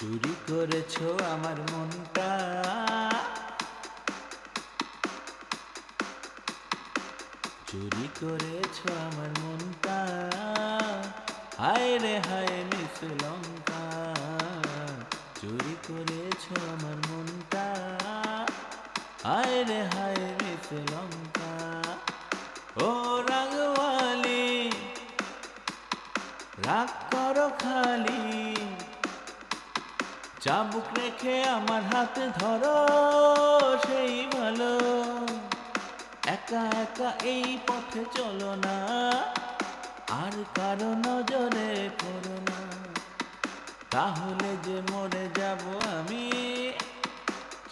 চুরি করেছ আমার মনটা। চুরি করেছ আমার মনটা। হায় রে, হায় মিস লঙ্কা। চুরি করেছ আমার মনটা। হায় রে, হায় মিস লঙ্কা। ও রাগওয়ালি, রাগ করো খালি। চাবুক রেখে আমার হাতে ধরো সেই ভালো। একা একা এই পথে চলো না, আর কারও নজরে পড়ো না। তাহলে যে মরে যাব আমি,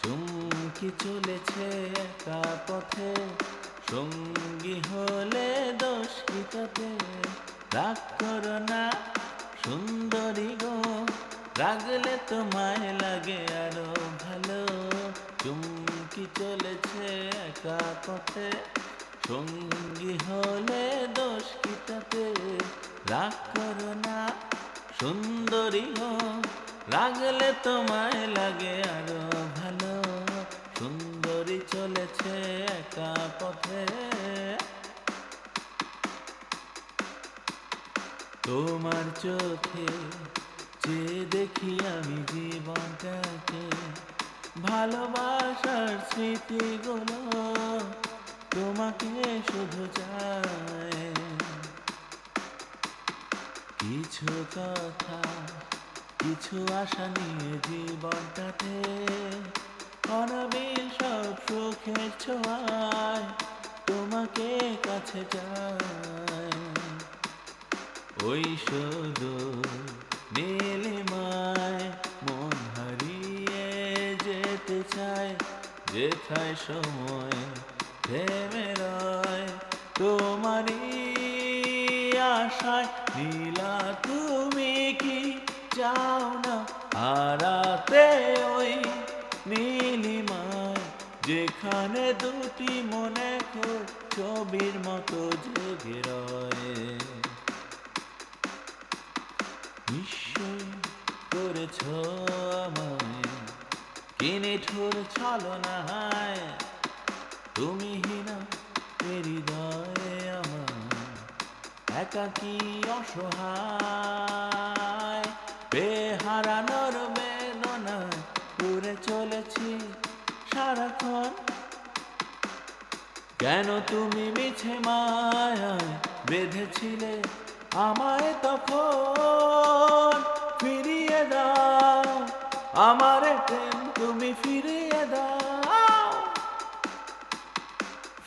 চুমকি চলেছে একা পথে। সঙ্গী হলে দোষ কি তাতে? রাগ তোমায় লাগে আরও ভালো। চুমকি চলেছে একা পথে। সঙ্গী হলে দোষ কি তাতে? রাগ করো না, সুন্দরী গো রাগলে তোমায় লাগে আরও ভালো। সুন্দরী চলেছে একা পথে। তোমার চোখে যে দেখি আমি জীবনটাকে ভালোবাসার স্মৃতিগুলো তোমাকে শুধু চায়। কিছু কথা, কিছু আশা নিয়ে জীবনটাতে অনাবিল সব সুখের ছোঁয়ায় তোমাকে কাছে যায় ওই শুধু তোমারই আশায় নীলা, তুমি কি চাও না? হারাতে ওই নীলিমায়, যেখানে দুটি মনে ছবির মতো জেগে রয়। নিশ্চয় করেছ আমায় কিনে ঠোর ছলনায় তুমি হিনা হৃদয়ে আমার। একাকি অসহায়? বেহারানোর বেদনায় উড়ে চলেছি সারাক্ষণ। কেন তুমি মিছে মায়ায় বেঁধেছিলে আমায় তখন? ফিরিয়ে দাও। আমার প্রেম তুমি ফিরিয়ে দাও।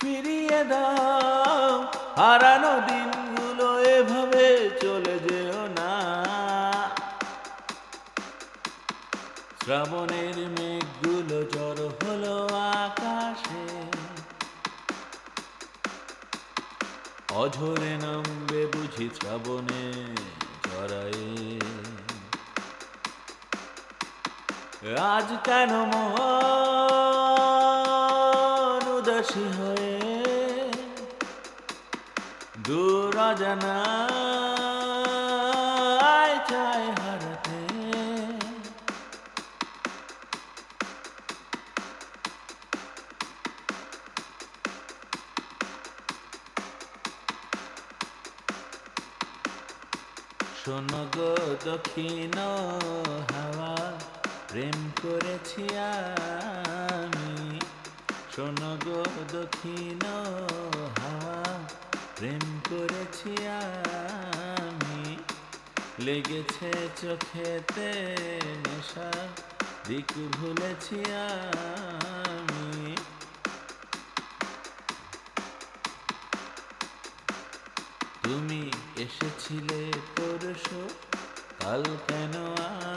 ফিরিয়ে দাও। হারানো দিনগুলো এভাবে চলে যেও না। শ্রাবণের মেঘগুলো জড় হলো আকাশে। অঝরে নামবে বুঝি শ্রাবণে জড়ায়ে আজ কেন মন হয়ে দূর জানা চায় হারাতে? শোনো গো দক্ষিণ হাওয়া প্রেম করেছি আমি। শোনো গো দক্ষিণ হাওয়া প্রেম করেছি আমি। লেগেছে চোখেতে নেশা, দিক ভুলেছি আমি। তুমি এসেছিলে পরশু, কাল কেন আসনি